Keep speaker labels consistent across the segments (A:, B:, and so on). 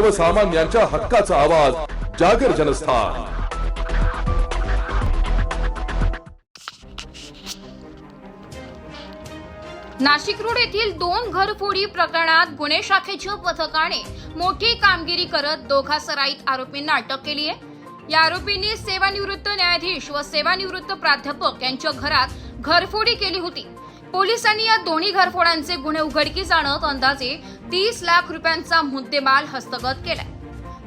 A: सर्वसामान्यांच्या हक्काचा आवाज जागर जनस्थान.
B: नाशिक रोड येथील दोन घरफोडी प्रकरणात गुन्हे शाखेच्या पथकाने मोठी कामगिरी करत दोघा सराईत आरोपींना अटक केली आहे. या आरोपींनी सेवानिवृत्त न्यायाधीश व सेवानिवृत्त प्राध्यापक यांच्या घरात घरफोडी केली होती. पोलिसांनी या दोन्ही घरफोडांचे गुन्हे उघडकीस आणत अंदाजे तीस लाख रुपयांचा मुद्देमाल हस्तगत केलाय.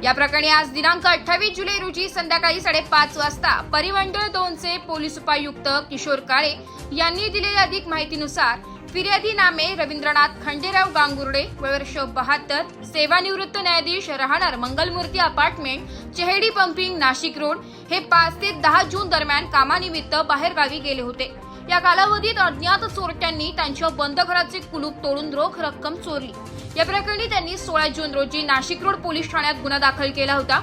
B: या प्रकरणी आज दिनांक अठ्ठावीस जुलै रोजी संध्याकाळी साडेपाच वाजता परिमंडळ दोनचे पोलीस उपायुक्त किशोर काळे यांनी दिलेल्या अधिक माहितीनुसार फिर्यादी नामे रवींद्रनाथ खंडेराव गांगुर्डे वर्ष बहात्तर सेवानिवृत्त न्यायाधीश राहणार Mangalmurti apartment Chehedi pumping Nashik road हे पाच ते दहा जून दरम्यान कामानिमित्त बाहेरगावी गेले होते. या कालावधीत अज्ञात चोरट्यांनी त्यांच्या बंद घराचे कुलूप तोडून रोख रक्कम चोरली. या प्रकरणी त्यांनी सोळा जून रोजी नाशिक रोड पोलीस ठाण्यात गुन्हा दाखल केला होता.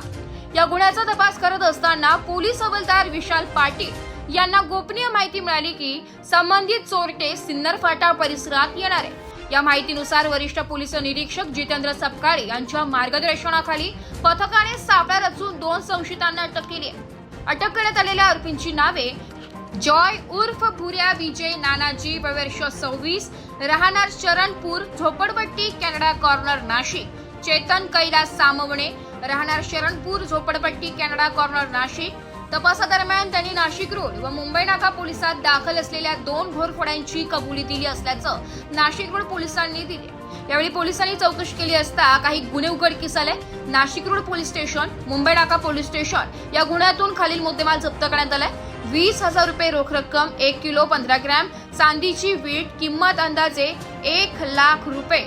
B: या गुन्ह्याचा तपास करत असताना पोलीस हवालदार विशाल पाटील यांना गोपनीय माहिती मिळाली की संबंधित चोरटे सिन्नर फाटा परिसरात येणार आहे या माहितीनुसार वरिष्ठ पोलीस निरीक्षक जितेंद्र सपकाळे यांच्या मार्गदर्शनाखाली पथकाने सापळा रचून दोन संशयितांना अटक केली अटक करण्यात आलेल्या आरोपींची नावे जॉय उर्फ भुऱ्या विजय नानाजी वर्ष सव्वीस. राहणार शरणपूर झोपडपट्टी कॅनडा कॉर्नर नाशिक. चेतन कैलास सामवणे. राहणार शरणपूर झोपडपट्टी कॅनडा कॉर्नर नाशिक. तपासादरम्यान त्यांनी नाशिक रोड व मुंबई नाका पोलिसात दाखल असलेल्या दोन घोरफोड्यांची कबुली दिली असल्याचं नाशिक रोड पोलिसांनी दिले. यावेळी पोलिसांनी चौकशी केली असता काही गुन्हे उघडकीस आले Nashik road police station Mumbai Naka police station या गुन्ह्यातून खालील मुद्देमाल जप्त करण्यात आलाय वीस हजार रुपये रोख रक्कम एक किलो पंधरा ग्रॅम चांदीची वीट किंमत अंदाजे एक लाख रुपये.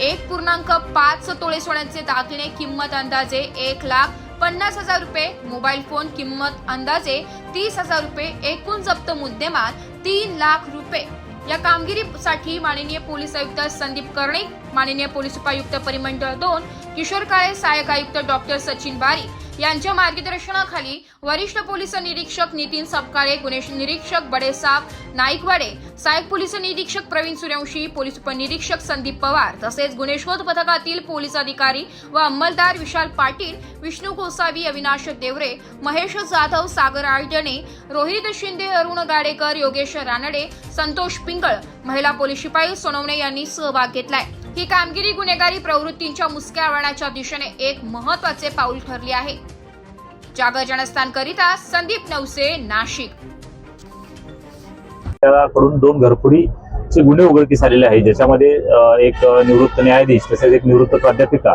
B: एक पूर्णांक पाच तोळे सोन्याचे दागिने किंमत अंदाजे एक लाख पन्नास हजार रुपये. मोबाईल फोन किंमत अंदाजे तीस हजार रुपये. एकूण जप्त मुद्देमाल तीन लाख रुपये. या कामगिरीसाठी माननीय पोलीस आयुक्त संदीप कर्णिक माननीय पोलीस उपायुक्त परिमंडळ दोन किशोर काळे सहाय्यक आयुक्त डॉक्टर सचिन बारी यांच्या मार्गदर्शनाखाली वरिष्ठ पोलीस निरीक्षक नितीन सपकाळे गुन्हे निरीक्षक बडेसाब नाईकवाडे सहाय्यक पोलीस निरीक्षक प्रवीण सूर्यवंशी पोलीस उपनिरीक्षक संदीप पवार तसेच गुन्हे शोध पथकातील पोलीस अधिकारी व अंमलदार विशाल पाटील विष्णू गोसावी अविनाश देवरे महेश जाधव सागर आळजणे रोहित शिंदे अरुण गाडेकर योगेश रानडे संतोष पिंगळ महिला पोलीस शिपाई सोनवणे यांनी सहभाग घेतलाय. ही कामगिरी गुन्हेगारी प्रवृत्तींच्या मुसक्या आवळण्याच्या दिशेने एक महत्त्वाचे पाऊल ठरले आहे. जागर जनस्थानकरिता संदीप नवसे नाशिक.
C: त्याकडून दोन घरफोडीचे गुन्हे उघडकीस आलेले आहेत. ज्याच्यामध्ये एक निवृत्त न्यायाधीश तसेच एक निवृत्त प्राध्यापिका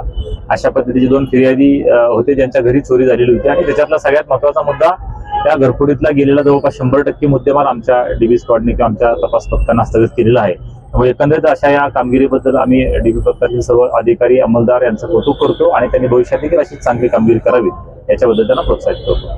C: अशा पद्धतीचे दोन फिर्यादी होते ज्यांच्या घरी चोरी झालेली होती. आणि त्याच्यातला सगळ्यात महत्त्वाचा मुद्दा त्या घरफोडीतला गेलेला जवळपास शंभर टक्के मुद्देमाल आमच्या डीबी स्क्वॉडने किंवा आमच्या तपास पथकानं हस्तगत केलेला आहे. त्यामुळे एकंदरीत अशा या कामगिरीबद्दल आम्ही डीबी पथकातील सर्व अधिकारी अंमलदार यांचं कौतुक करतो आणि त्यांनी भविष्यात देखील अशी चांगली कामगिरी करावी याच्याबद्दल त्यांना प्रोत्साहित करतो.